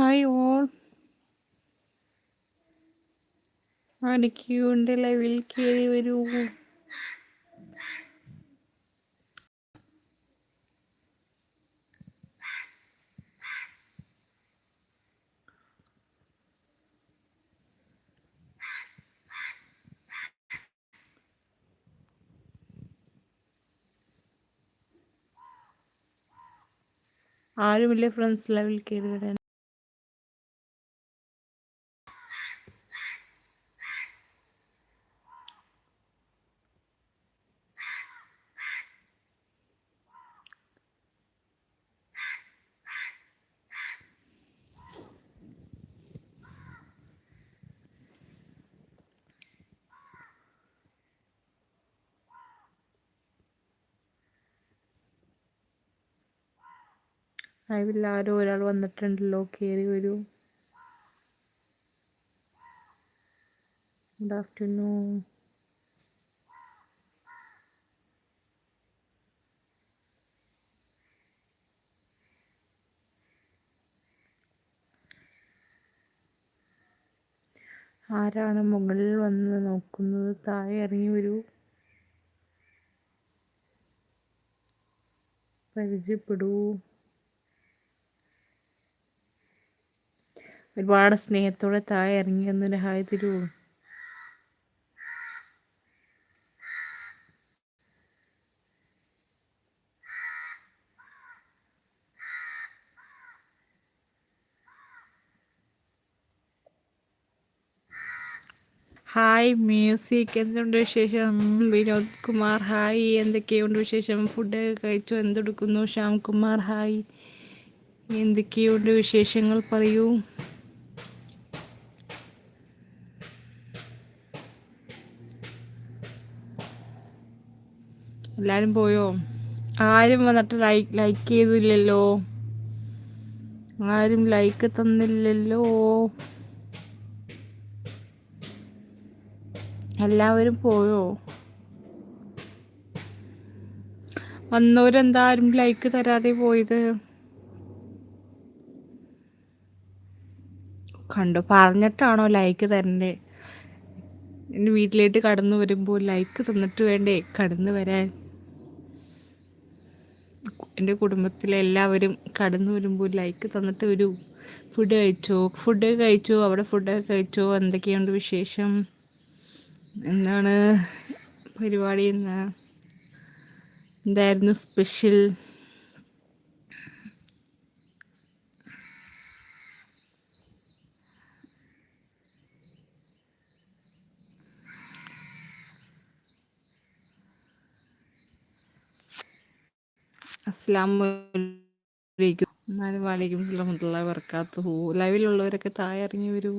Hi all ആനയ്ക്കുണ്ട് ലൈവിൽ കയറി വരൂ. ആരുമില്ല ഫ്രണ്ട്സ് ലെവൽ കയറി വരാൻ. ലൈവിൽ ആരോ ഒരാൾ വന്നിട്ടുണ്ടല്ലോ. കയറി വരൂ. ഗുഡ് ആഫ്റ്റർനൂൺ ആരാണ് മുകളിൽ വന്ന് നോക്കുന്നത്? താഴെ ഇറങ്ങി വരൂ. പരിചയപ്പെടൂ. ഒരുപാട് സ്നേഹത്തോടെ താഴെ ഇറങ്ങി വന്നൊരു ഹായ് തരൂ. ഹായ് മ്യൂസിക് എന്തുണ്ട് വിശേഷം? വിനോദ് കുമാർ ഹായ്. എന്തൊക്കെയുണ്ട് വിശേഷം? ഫുഡ് കഴിച്ചു? എന്തെടുക്കുന്നു? ശ്യാം കുമാർ ഹായ്. എന്തൊക്കെയുണ്ട് വിശേഷങ്ങൾ പറയൂ. എല്ലാവരും പോയോ? ആരും വന്നിട്ട് ലൈക്ക് ലൈക്ക് ചെയ്തില്ലല്ലോ. ആരും ലൈക്ക് തന്നില്ലല്ലോ. എല്ലാവരും പോയോ? വന്നവരെന്താ ആരും ലൈക്ക് തരാതെ പോയത്? കണ്ടു പറഞ്ഞിട്ടാണോ ലൈക്ക് തരണ്ടേ? എന്റെ വീട്ടിലേക്ക് കടന്നു വരുമ്പോൾ ലൈക്ക് തന്നിട്ട് വേണ്ടേ? കടന്നു വരാൻ. എന്റെ കുടുംബത്തിലെ എല്ലാവരും കടന്നു വരുമ്പോൾ ലൈക്ക് തന്നിട്ട് വരൂ ഫുഡ് കഴിച്ചോ? ഫുഡ് കഴിച്ചോ? അവിടെ ഫുഡ് കഴിച്ചോ? എന്തൊക്കെയുണ്ട് വിശേഷം? എന്താണ് പരിപാടി എന്ന് എന്തായിരുന്നു സ്പെഷ്യൽ അസ്സാം വലൈക്കും വാലേക്കും സ്ലാമത്തുള്ള വർക്കാത്തു ലൈവിലുള്ളവരൊക്കെ താഴെ വരൂ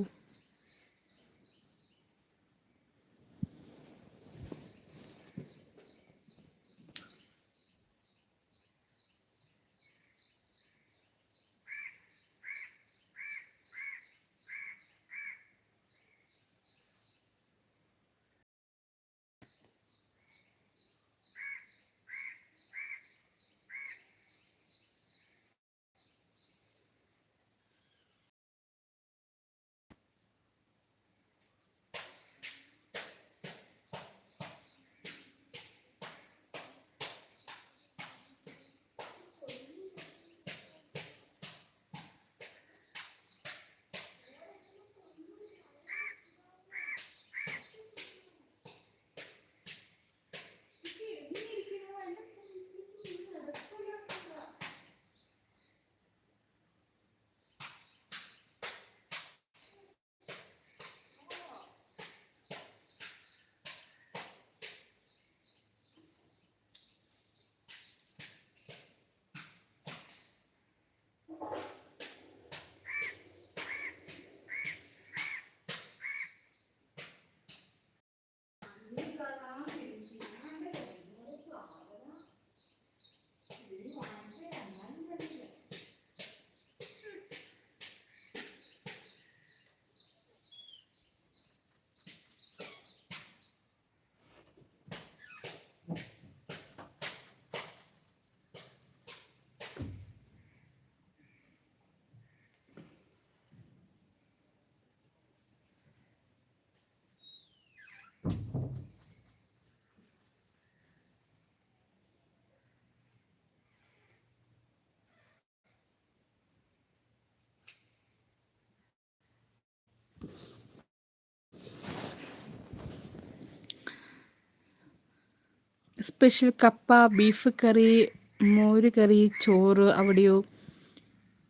സ്പെഷ്യൽ കപ്പ ബീഫ് കറി മോര് കറി ചോറ് അവിടെയോ.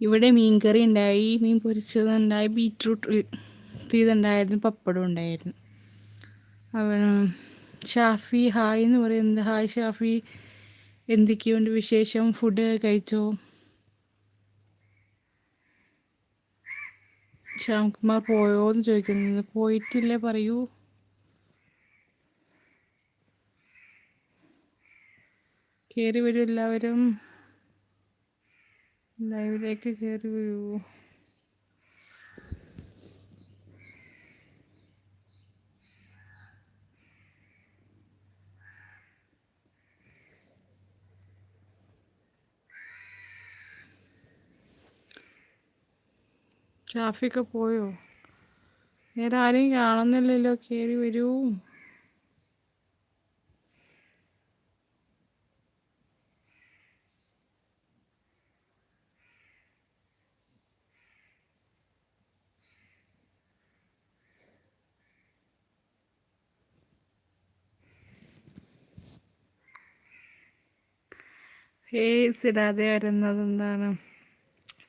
ഇവിടെ മീൻ കറി ഉണ്ടായി. മീൻ പൊരിച്ചതുണ്ടായി. ബീറ്റ്റൂട്ട് ഇതുണ്ടായിരുന്നു. പപ്പടം ഉണ്ടായിരുന്നു. ഷാഫി ഹായ് എന്ന് പറയുന്നത് ഹായ് ഷാഫി. എന്തൊക്കെയുണ്ട് വിശേഷം? ഫുഡ് കഴിച്ചോ? ശ്യാംകുമാർ പോയോ എന്ന് ചോദിക്കുന്നത് പോയിട്ടില്ലേ പറയൂ. കയറി വരൂ എല്ലാവരും. ലൈവിലേക്ക് കയറി വരൂ. ഷാഫിയൊക്കെ പോയോ? നേരെ ആരെയും കാണുന്നില്ലല്ലോ. കയറി വരൂ. ഫേസ് ഇടാതെ വരുന്നത് എന്താണ്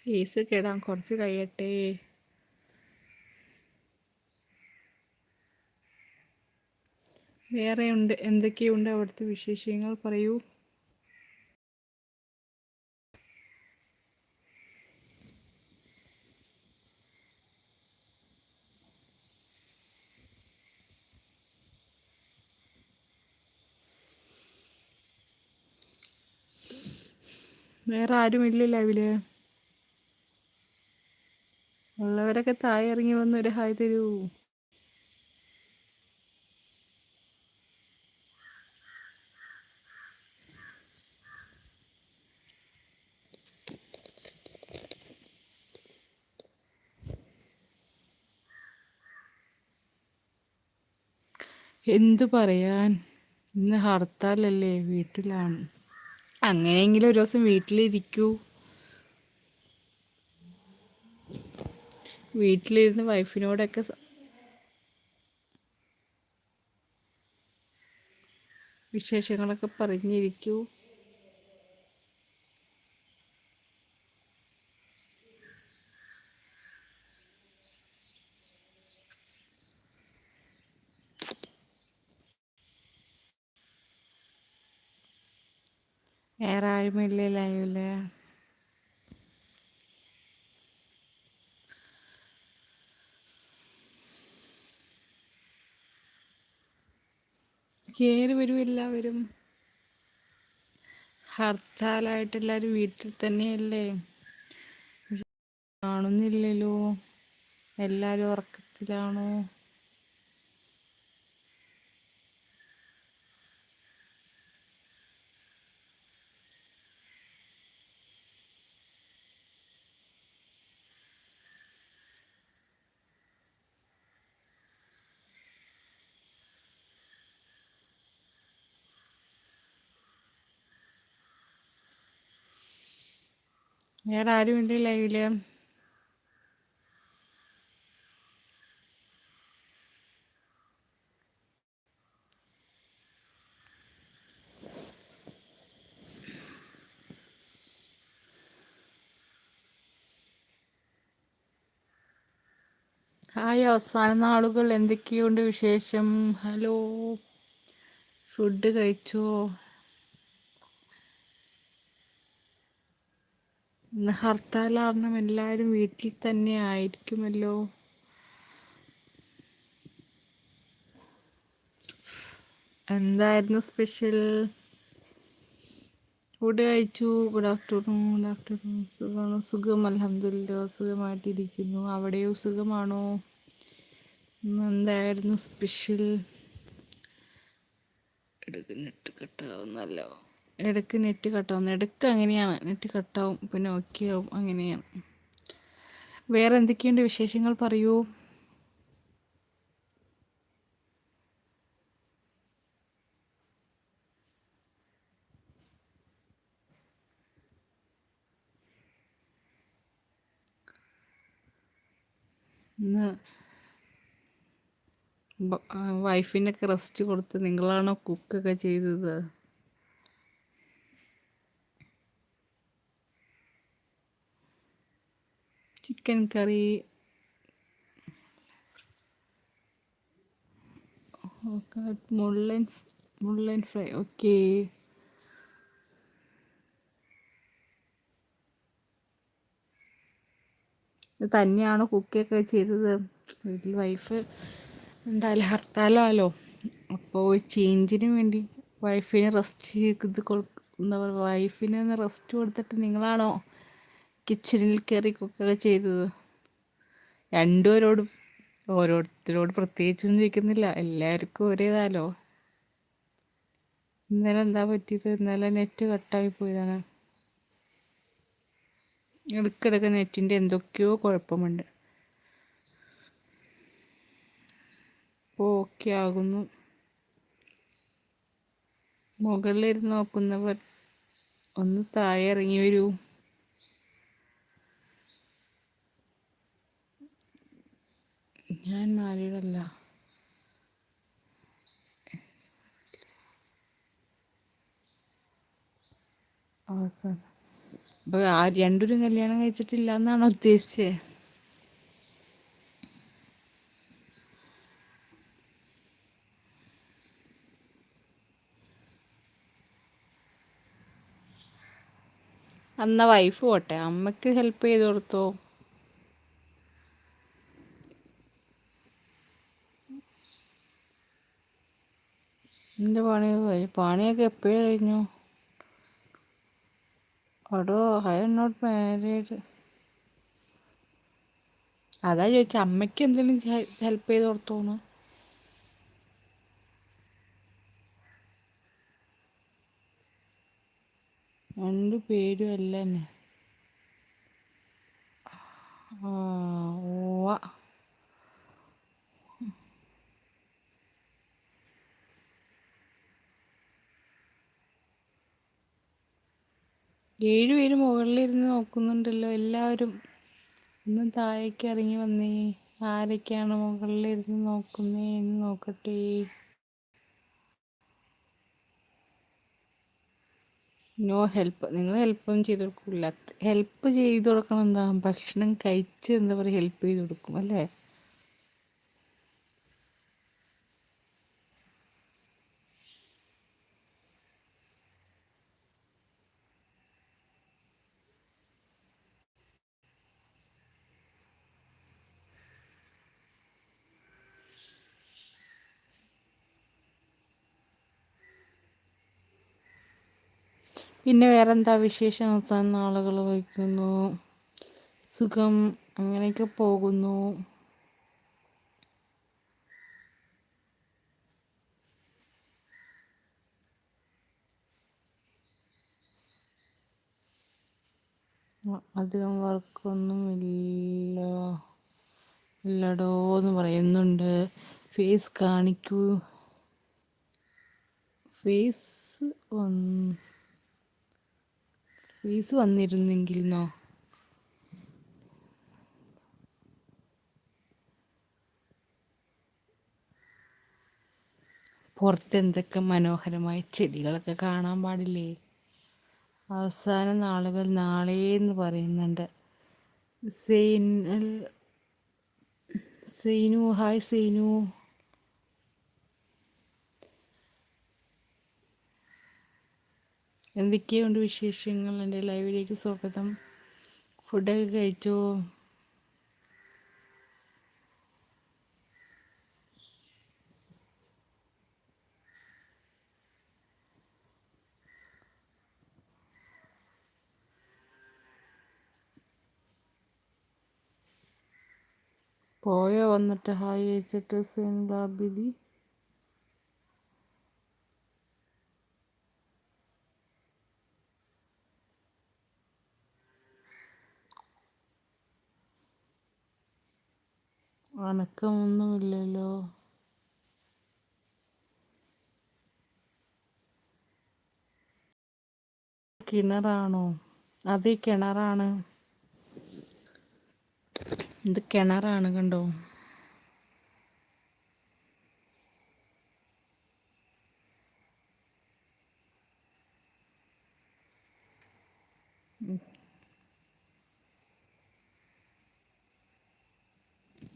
ഫേസ് കിടാൻ കുറച്ച് കഴിയട്ടെ. വേറെ ഉണ്ട് എന്തൊക്കെയുണ്ട് അവിടുത്തെ വിശേഷങ്ങൾ? പറയൂ. വേറെ ആരും ഇല്ല ലൈവിൽ ഉള്ളവരൊക്കെ താഴെ ഇറങ്ങി വന്ന് ഒരു ഹായ് തരൂ. എന്തു പറയാൻ? ഇന്ന് ഹർത്താലല്ലേ വീട്ടിലാണ്. അങ്ങനെയെങ്കിലും ഒരു ദിവസം വീട്ടിലിരിക്കൂ. വീട്ടിലിരുന്ന് വൈഫിനോടൊക്കെ വിശേഷങ്ങളൊക്കെ പറഞ്ഞിരിക്കൂ. വേറെ ആരുമില്ലേ ലൈവിൽ കയറി വരും എല്ലാവരും. ഹർത്താലായിട്ട് എല്ലാവരും വീട്ടിൽ തന്നെയല്ലേ? കാണുന്നില്ലല്ലോ. എല്ലാവരും ഉറക്കത്തിലാണോ? വേറെ ആരും ഉണ്ട് ലൈവിൽ ഹായ് അവസാന നാളുകൾ എന്തൊക്കെയുണ്ട് വിശേഷം? ഹലോ. ഫുഡ് കഴിച്ചോ? ഇന്ന് ഹർത്താൽ കാരണം എല്ലാവരും വീട്ടിൽ തന്നെ ആയിരിക്കുമല്ലോ. എന്തായിരുന്നു സ്പെഷ്യൽ? ഫുഡ് കഴിച്ചു. Good afternoon good afternoon. സുഖമാണോ? സുഖം അലഹമില്ല സുഖമായിട്ടിരിക്കുന്നു. അവിടെയോ സുഖമാണോ? എന്തായിരുന്നു സ്പെഷ്യൽ? എടുക്കുന്നിട്ട് കട്ടാവുന്നല്ലോ. ഇടയ്ക്ക് നെറ്റ് കട്ടാവും ഇടയ്ക്ക് അങ്ങനെയാണ്. നെറ്റ് കട്ടാവും പിന്നെ ഓക്കെ ആവും അങ്ങനെയാണ്. വേറെ എന്തൊക്കെയുണ്ട് വിശേഷങ്ങൾ? പറയൂ. വൈഫിനൊക്കെ റെസ്റ്റ് കൊടുത്ത് നിങ്ങളാണോ കുക്കൊക്കെ ചെയ്തത്? Chicken curry. മുള്ളൻ മുള്ളൻ ഫ്രൈ. ഓക്കേ. തന്നെയാണോ കുക്കൊക്കെ ചെയ്തത്? വീട്ടിൽ വൈഫ് എന്തായാലും ഹർത്താലാലോ? അപ്പോൾ ചേഞ്ചിന് വേണ്ടി വൈഫിന് റെസ്റ്റ് ഇത് എന്താ പറയുക വൈഫിന് റെസ്റ്റ് കൊടുത്തിട്ട് നിങ്ങളാണോ കിച്ചണിൽ കയറി കുക്കൊക്കെ ചെയ്തത്. രണ്ടുപേരോടും ഓരോരുത്തരോട് പ്രത്യേകിച്ചൊന്നും ചോദിക്കുന്നില്ല. എല്ലാവർക്കും ഒരേതാലോ ഇന്നലെ എന്താ പറ്റിയത്? ഇന്നലെ നെറ്റ് കട്ടായി പോയതാണ്. ഇടയ്ക്കിടയ്ക്ക് നെറ്റിന്റെ എന്തൊക്കെയോ കുഴപ്പമുണ്ട്. ഇപ്പോൾ ഓക്കെ ആകുന്നു. മുകളിലിരുന്ന് നോക്കുന്നവർ ഒന്ന് താഴെ ഇറങ്ങി വരൂ. ഞാൻ മാരീഡല്ല. അവസാനം. അപ്പോൾ ആ രണ്ടൊരു കല്യാണം കഴിച്ചിട്ടില്ല എന്നാണ് ഉദ്ദേശിച്ചത് അന്ന വൈഫ് പോട്ടെ. അമ്മയ്ക്ക് ഹെൽപ്പ് ചെയ്ത് കൊടുത്തോ? എന്റെ പണി പണിയൊക്കെ എപ്പോഴേ കഴിഞ്ഞു? അടോ ഐ എം നോട്ട് മാരീഡ് അതാ ചോദിച്ച അമ്മയ്ക്ക് എന്തെങ്കിലും ഹെൽപ്പ് ചെയ്ത് കൊടുത്തോന്ന്? രണ്ട് പേരും അല്ല തന്നെ ആ ഓ ഏഴുപേര് മുകളിലിരുന്ന് നോക്കുന്നുണ്ടല്ലോ എല്ലാവരും. ഒന്ന് താഴേക്ക് ഇറങ്ങി വന്നേ. ആരൊക്കെയാണ് മുകളിലിരുന്ന് നോക്കുന്നേ എന്ന് നോക്കട്ടെ. No help. നിങ്ങൾ ഹെൽപ്പൊന്നും ചെയ്ത് കൊടുക്കില്ല ഹെൽപ്പ് ചെയ്ത് കൊടുക്കണം എന്താ? ഭക്ഷണം കഴിച്ച് എന്താ പറയുക ഹെൽപ്പ് ചെയ്ത് കൊടുക്കും അല്ലേ? പിന്നെ വേറെ എന്താ വിശേഷം? അവസാനം നാളുകൾ വയ്ക്കുന്നു. സുഖം. അങ്ങനെയൊക്കെ പോകുന്നു. അധികം വർക്കൊന്നും ഇല്ല ഇല്ലടോ എന്ന് പറയുന്നുണ്ട്. ഫേസ് കാണിക്കൂ. ഫേസ് വന്ന് ഫീസ് വന്നിരുന്നെങ്കിൽ നോ പുറത്ത് എന്തൊക്കെ മനോഹരമായ ചെടികളൊക്കെ കാണാൻ പാടില്ലേ? അവസാന നാളുകൾ നാളെ എന്ന് പറയുന്നുണ്ട് സെയിൻ സെയിനു ഹായ് സെയിനു എന്തൊക്കെയുണ്ട് വിശേഷങ്ങൾ എന്റെ ലൈവിലേക്ക് സ്വാഗതം. ഫുഡൊക്കെ കഴിച്ചോ? പോയോ വന്നിട്ട്? ഹായ് വെച്ചിട്ട് സെൻ ബാബിദി. അനക്കമൊന്നുമില്ലല്ലോ കിണറാണോ? അത് കിണറാണ്. ഇത് കിണറാണ് കണ്ടോ?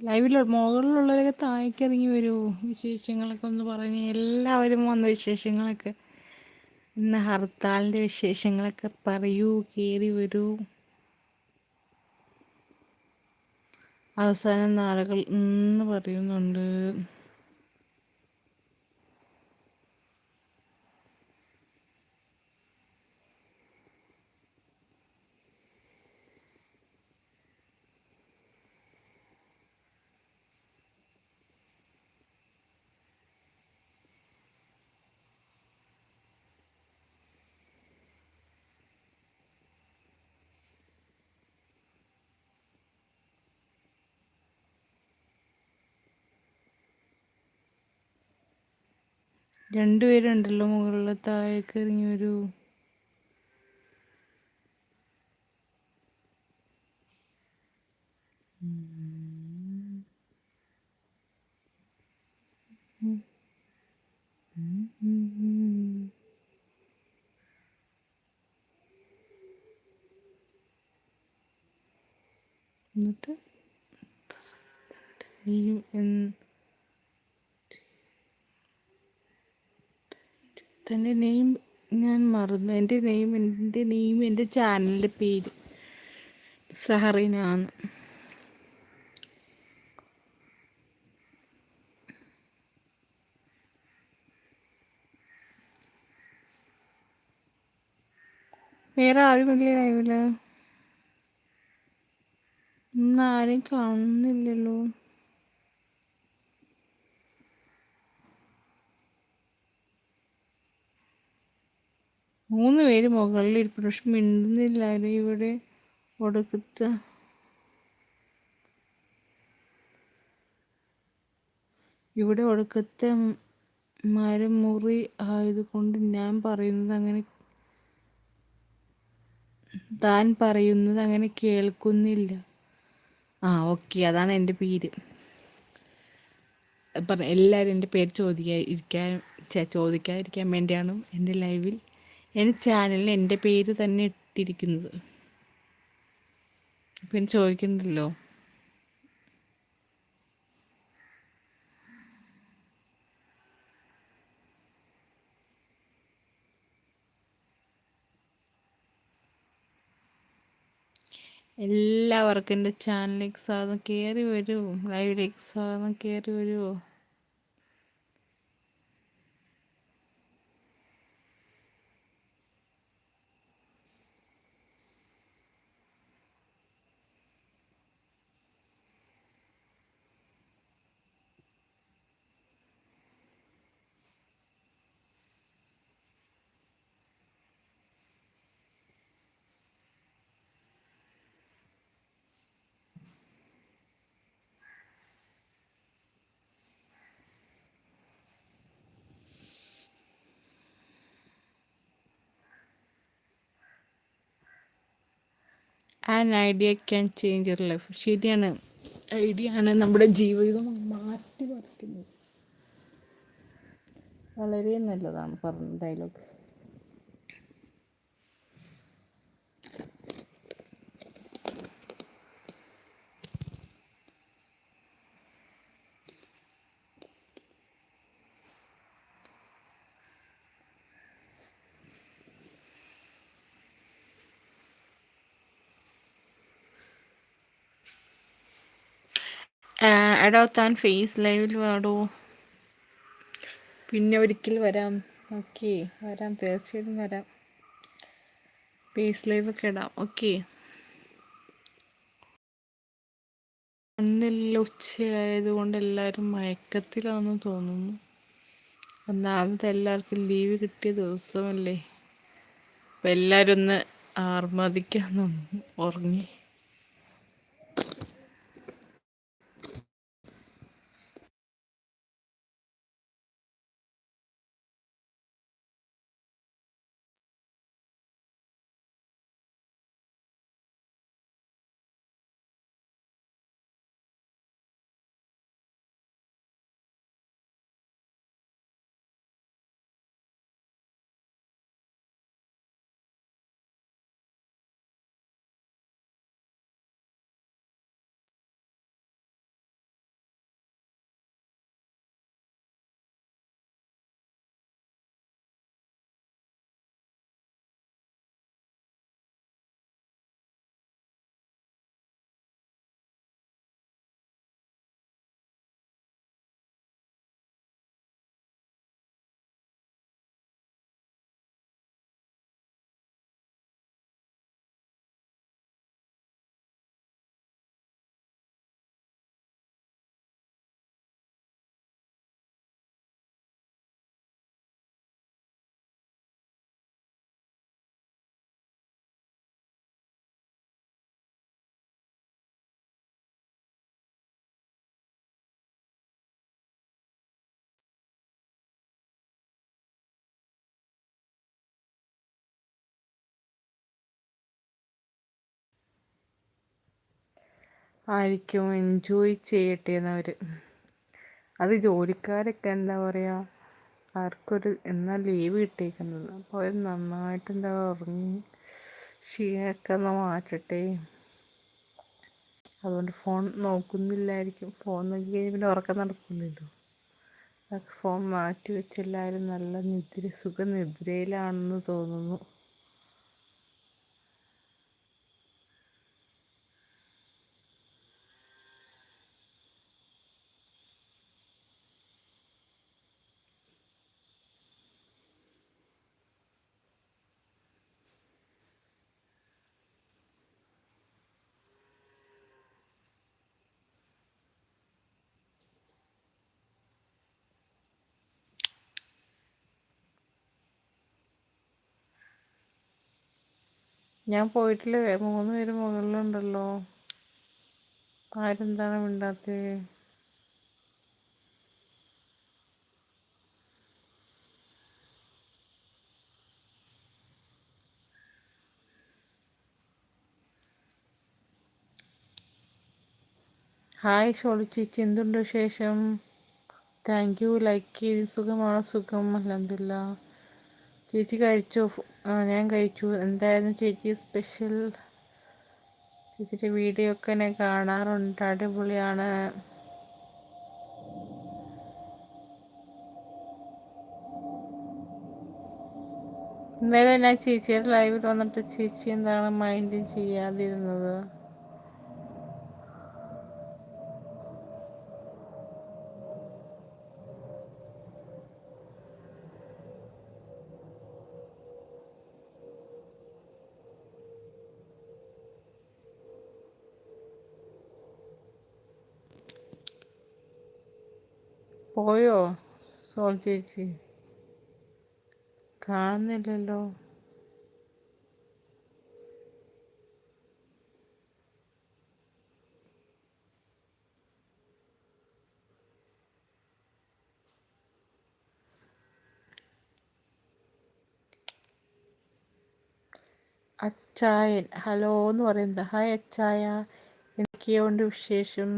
ലൈവിൽ മുകളിലുള്ളവരൊക്കെ താഴേക്ക് ഇറങ്ങി വരുമോ വിശേഷങ്ങളൊക്കെ ഒന്ന് പറഞ്ഞ് എല്ലാവരും വന്ന വിശേഷങ്ങളൊക്കെ ഇന്ന് ഹർത്താലിന്റെ വിശേഷങ്ങളൊക്കെ പറയൂ കയറി വരൂ. അവസാനം നാളുകൾ ഇന്ന് പറയുന്നുണ്ട്. രണ്ടുപേരുണ്ടല്ലോ മുകളിൽ താഴേക്ക് ഇറങ്ങി എന്നിട്ട് തന്റെ നെയിം ഞാൻ മറന്നു. എന്റെ നെയിം എന്റെ നെയിം എന്റെ ചാനലിന്റെ പേര് സഹറിനാണ് വേറെ ആരും വലിയ ലൈവില്ല ഇന്ന് ആരെയും കാണുന്നില്ലല്ലോ. മൂന്ന് പേര് മുകളിൽ ഇരിപ്പുണ്ട്. പക്ഷെ മിണ്ടുന്നില്ല ഇവിടെ. ഒടുക്കത്ത്. ഇവിടെ ഒടുക്കത്തെ മരം മുറി ആയതുകൊണ്ട് ഞാൻ പറയുന്നത് അങ്ങനെ താൻ പറയുന്നത് അങ്ങനെ കേൾക്കുന്നില്ല. ആ ഓക്കെ. അതാണ് എന്റെ പേര്. പറഞ്ഞ എല്ലാവരും എന്റെ പേര് ചോദിക്കാതിരിക്കാൻ ചോദിക്കാതിരിക്കാൻ വേണ്ടിയാണ് എന്റെ ലൈവിൽ എന്റെ ചാനലിന് എന്റെ പേര് തന്നെ ഇട്ടിരിക്കുന്നത്. അപ്പം ചോദിക്കണ്ടല്ലോ? എല്ലാവർക്കും എന്റെ ചാനലിലേക്ക് സാധനം കയറി വരുമോ ലൈവിലേക്ക് സാധനം കയറി വരുമോ an idea can change your life ശരിയാണ്. ഐഡിയ ആണ് നമ്മുടെ ജീവിതം മാറ്റി മറിക്കുന്നത്. വളരെ നല്ലതാണ് പറഞ്ഞ ഡയലോഗ് എടാ താൻ ഫേസ് ലൈവിൽ വാടോ. പിന്നെ ഒരിക്കൽ വരാം. ഓക്കെ വരാം. തീർച്ചയായിട്ടും വരാം. ഫേസ് ലൈവ് ഒക്കെ ഇടാം. ഓക്കെ. അന്നെല്ലാം ഉച്ചയായതുകൊണ്ട് എല്ലാവരും മയക്കത്തിലാണെന്ന് തോന്നുന്നു. ഒന്നാമത് എല്ലാവർക്കും ലീവ് കിട്ടിയ ദിവസമല്ലേ. അപ്പം എല്ലാവരും ഒന്ന് ആർമതിക്കാൻ ഉറങ്ങി. ആയിരിക്കും എൻജോയ് ചെയ്യട്ടെ എന്നവർ അത് ജോലിക്കാരൊക്കെ എന്താ പറയുക ആർക്കൊരു എന്നാൽ ലീവ് കിട്ടിയിരിക്കുന്നത് അപ്പോൾ അവർ നന്നായിട്ട് എന്താ ഉറങ്ങി ക്ഷീണമൊക്കെ ഒന്ന് മാറ്റട്ടെ. അതുകൊണ്ട് ഫോൺ നോക്കുന്നില്ലായിരിക്കും. ഫോൺ നോക്കി കഴിഞ്ഞാൽ പിന്നെ ഉറക്കം നടക്കില്ലല്ലോ ഫോൺ മാറ്റി വെച്ചെല്ലാവരും നല്ല നിദ്ര സുഖനിദ്രയിലാണെന്ന് തോന്നുന്നു. ഞാൻ പോയിട്ടില്ല. മൂന്ന് പേര് മുകളിലുണ്ടല്ലോ. ആരെന്താണ് മിണ്ടാത്തത് ഹായ് ഷോളി ചേച്ചി എന്തുണ്ട് വിശേഷം? Thank you. ലൈക്ക് ചെയ്ത് സുഖമാണോ? സുഖം. അലഹമില്ല ചേച്ചി കഴിച്ചു? ഞാൻ കഴിച്ചു. എന്തായിരുന്നു ചേച്ചി സ്പെഷ്യൽ ചേച്ചിയുടെ വീഡിയോ ഒക്കെ ഞാൻ കാണാറുണ്ട്. അടിപൊളിയാണ്. എന്തായാലും ഞാൻ ചേച്ചിയുടെ ലൈവിൽ വന്നിട്ട് ചേച്ചി എന്താണ് മൈൻഡ് ചെയ്യാതിരുന്നത്? സോൾ ചേച്ചി കാണുന്നില്ലല്ലോ. അച്ചായൻ ഹലോ എന്ന് പറയുന്നത് ഹായ് അച്ചായ. എനിക്ക് കൊണ്ട് വിശേഷം?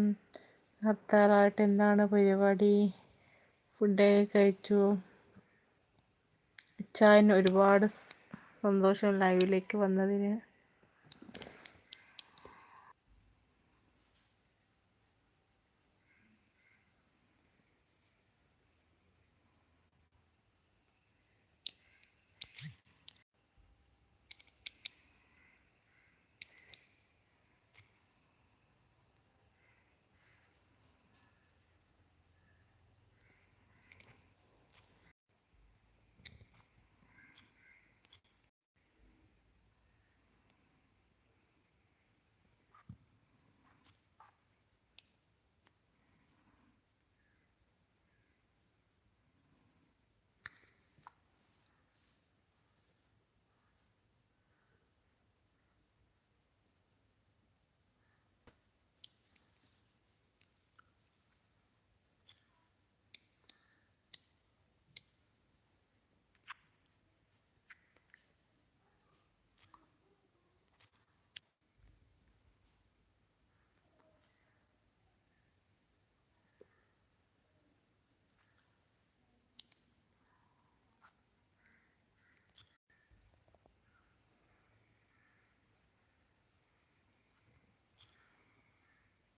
ഹർത്താറായിട്ട് എന്താണ് പരിപാടി? ഫുഡൊക്കെ കഴിച്ചു. അച്ചായന് ഒരുപാട് സന്തോഷം ലൈവിലേക്ക് വന്നതിന്.